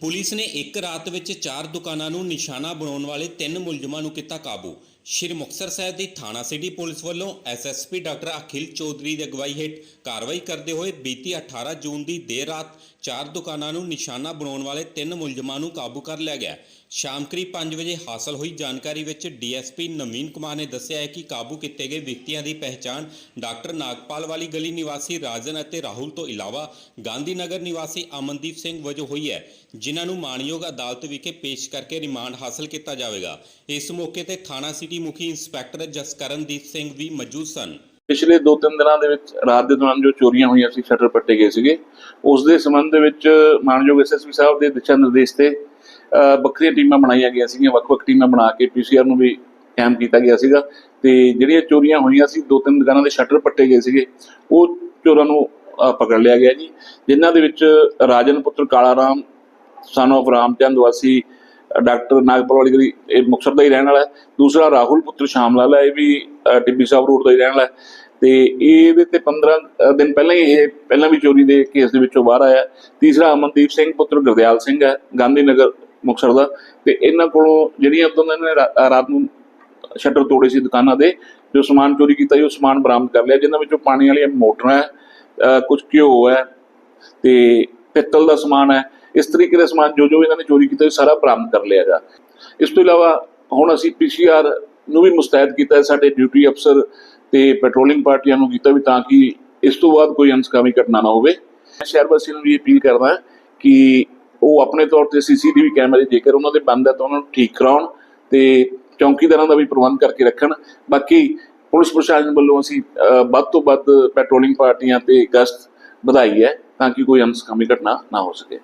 Police ਨੇ ਇੱਕ ਰਾਤ ਵਿੱਚ ਚਾਰ ਦੁਕਾਨਾਂ ਨੂੰ ਨਿਸ਼ਾਨਾ ਬਣਾਉਣ ਵਾਲੇ ਤਿੰਨ ਮੁਲਜ਼ਮਾਂ ਨੂੰ ਕੀਤਾ ਕਾਬੂ। ਸ਼੍ਰੀ ਮੁਕਤਸਰ ਸਾਹਿਬ ਦੀ ਥਾਣਾ ਸਿਟੀ ਪੁਲਿਸ ਵੱਲੋਂ ਐਸਐਸਪੀ ਡਾਕਟਰ ਅਖਿਲ ਚੌਧਰੀ ਦੀ ਅਗਵਾਈ ਹੇਠ ਕਾਰਵਾਈ ਕਰਦੇ ਹੋਏ ਬੀਤੀ 18 ਜੂਨ ਦੀ ਦੇਰ ਰਾਤ ਚਾਰ ਦੁਕਾਨਾਂ ਨੂੰ ਨਿਸ਼ਾਨਾ ਬਣਾਉਣ ਵਾਲੇ ਤਿੰਨ ਮੁਲਜ਼ਮਾਂ ਨੂੰ ਕਾਬੂ ਕਰ ਲਿਆ ਗਿਆ। ਸ਼ਾਮ ਕਰੀਬ 5 ਵਜੇ ਹਾਸਲ ਹੋਈ ਜਾਣਕਾਰੀ ਵਿੱਚ ਡੀਐਸਪੀ ਨਵੀਨ ਕੁਮਾਰ ਨੇ ਦੱਸਿਆ ਹੈ ਕਿ ਕਾਬੂ ਕੀਤੇ ਗਏ ਵਿਅਕਤੀਆਂ ਦੀ ਪਹਿਚਾਣ ਡਾਕਟਰ ਨਾਗਪਾਲ ਵਾਲੀ ਗਲੀ ਨਿਵਾਸੀ ਰਾਜਨ ਅਤੇ ਰਾਹੁਲ ਤੋਂ ਇਲਾਵਾ ਗਾਂਧੀ ਨਗਰ ਨਿਵਾਸੀ ਅਮਨਦੀਪ ਸਿੰਘ ਵਜੋਂ ਹੋਈ ਹੈ, ਜਿਨ੍ਹਾਂ ਨੂੰ ਮਾਣਯੋਗ ਅਦਾਲਤ ਵਿਖੇ ਪੇਸ਼ ਕਰਕੇ ਰਿਮਾਂਡ ਹਾਸਲ ਕੀਤਾ ਜਾਵੇਗਾ। ਇਸ ਮੌਕੇ ਤੇ ਥਾਣਾ ਸਿਟੀ ਮੁਖੀ ਇੰਸਪੈਕਟਰ ਜਸਕਰਨਦੀਪ ਸਿੰਘ ਵੀ ਮੌਜੂਦ ਸਨ। ਪਿਛਲੇ 2-3 ਦਿਨਾਂ ਦੇ ਵਿੱਚ, ਰਾਤ ਦੇ ਦੌਰਾਨ ਜੋ ਚੋਰੀਆਂ ਹੋਈਆਂ ਸੀ, ਸ਼ਟਰ ਪੱਟੇ ਗਏ ਸੀਗੇ। ਉਸ ਦੇ ਸੰਬੰਧ ਦੇ ਵਿੱਚ ਮਾਨਯੋਗ ਐਸਐਸਪੀ ਸਾਹਿਬ ਦੇ ਦਿਸ਼ਾ ਨਿਰਦੇਸ਼ ਤੇ ਵੱਖਰੀਆਂ ਟੀਮਾਂ ਬਣਾਈਆਂ ਗਈਆਂ ਸੀਗੀਆਂ। ਵੱਖ-ਵੱਖ ਟੀਮਾਂ ਬਣਾ ਕੇ ਪੀਸੀਆਰ ਨੂੰ ਵੀ ਕੈਂਪ ਕੀਤਾ ਗਿਆ ਸੀਗਾ। ਤੇ ਜਿਹੜੀਆਂ ਚੋਰੀਆਂ ਹੋਈਆਂ ਸੀ ਦੋ ਤਿੰਨ ਦੁਕਾਨਾਂ ਦੇ ਸ਼ਟਰ ਪੱਟੇ ਗਏ ਸੀਗੇ। ਉਹ ਚੋਰਾਂ ਨੂੰ ਪਕੜ ਲਿਆ ਗਿਆ ਜੀ। ਜਿਨ੍ਹਾਂ ਦੇ ਵਿੱਚ ਰਾਜਨ ਪੁੱਤਰ ਕਾਲਾ ਰਾਮ ਸਨ of ਰਾਮਚੰਦ ਵਾਸੀ ਡਾਕਟਰ ਨਾਗਪੁਰ ਵਾਲੀ ਗਲੀ ਇਹ ਮੁਕਤਸਰ ਦਾ ਹੀ ਰਹਿਣ ਵਾਲਾ ਦੂਸਰਾ ਰਾਹੁਲ ਪੁੱਤਰ ਸ਼ਾਮ ਲਾਲ ਹੈ ਇਹ ਵੀ ਟਿੱਬੀ ਸਾਹਿਬ ਰੋਡ ਦਾ ਹੀ ਰਹਿਣ ਵਾਲਾ ਹੈ। ਤੇ ਇਹਦੇ ਤੇ 15 ਦਿਨ ਪਹਿਲਾਂ ਹੀ ਇਹ ਪਹਿਲਾਂ ਵੀ ਚੋਰੀ ਦੇ ਕੇਸ ਦੇ ਵਿੱਚੋਂ ਬਾਹਰ ਆਇਆ। ਤੀਸਰਾ ਅਮਨਦੀਪ ਸਿੰਘ ਪੁੱਤਰ ਗੁਰਦਿਆਲ ਸਿੰਘ ਹੈ ਗਾਂਧੀ ਨਗਰ ਮੁਕਤਸਰ ਦਾ। ਤੇ ਇਹਨਾਂ ਕੋਲੋਂ ਜਿਹੜੀਆਂ ਉਦੋਂ ਨੇ ਰਾਤ ਨੂੰ ਸ਼ਟਰ ਤੋੜੇ ਸੀ ਦੁਕਾਨਾਂ ਦੇ ਜੋ ਸਮਾਨ ਚੋਰੀ ਕੀਤਾ ਸੀ ਉਹ ਸਮਾਨ ਬਰਾਮਦ ਕਰ ਲਿਆ। ਜਿਨ੍ਹਾਂ ਵਿੱਚੋਂ ਪਾਣੀ ਵਾਲੀਆਂ ਮੋਟਰਾਂ ਹੈ ਅ, ਕੁਝ ਘਿਓ ਹੈ ਤੇ ਪਿੱਤਲ ਦਾ ਸਮਾਨ ਹੈ। ਇਸ ਤਰੀਕੇ ਦਾ ਸਮਾਨ ਜੋ ਜੋ ਇਹਨਾਂ ਨੇ ਚੋਰੀ ਕੀਤਾ ਸਾਰਾ ਬਰਾਮਦ ਕਰ ਲਿਆ ਗਾ ਇਸ ਤੋਂ ਇਲਾਵਾ ਹੁਣ ਅਸੀਂ ਪੀਸੀਆਰ ਨੂੰ ਵੀ ਮੁਸਤੈਦ ਕੀਤਾ ਹੈ, ਸਾਡੇ ਡਿਊਟੀ ਅਫਸਰ ਤੇ ਪੈਟਰੋਲਿੰਗ ਪਾਰਟੀਆਂ ਨੂੰ ਕੀਤਾ ਵੀ ਤਾਂ ਕਿ ਇਸ ਤੋਂ ਬਾਅਦ ਕੋਈ ਅਨਸਕਾਮੀ ਘਟਨਾ ਨਾ ਹੋਵੇ। ਮੈਂ ਸ਼ਹਿਰ ਵਾਸੀਆਂ ਨੂੰ ਵੀ ਅਪੀਲ ਕਰਦਾ ਕਿ ਉਹ ਆਪਣੇ ਤੌਰ ਤੇ ਸੀਸੀਟੀਵੀ ਕੈਮਰੇ ਜੇਕਰ ਉਹਨਾਂ ਦੇ ਬੰਦ ਹੈ ਤਾਂ ਉਹਨਾਂ ਨੂੰ ਠੀਕ ਕਰਾਉਣ ਤੇ ਚੌਕੀਦਾਰਾਂ ਦਾ ਵੀ ਪ੍ਰਬੰਧ ਕਰਕੇ ਰੱਖਣ। ਬਾਕੀ ਪੁਲਿਸ ਪ੍ਰਸ਼ਾਸਨ ਵੱਲੋਂ ਅਸੀਂ ਵੱਧ ਤੋਂ ਵੱਧ ਪੈਟਰੋਲਿੰਗ ਪਾਰਟੀਆਂ ਤੇ ਗਸ਼ਤ ਵਧਾਈ ਹੈ ਤਾਂ ਕਿ ਕੋਈ ਅਨਸਕਾਮੀ ਘਟਨਾ ਨਾ ਹੋ ਸਕੇ।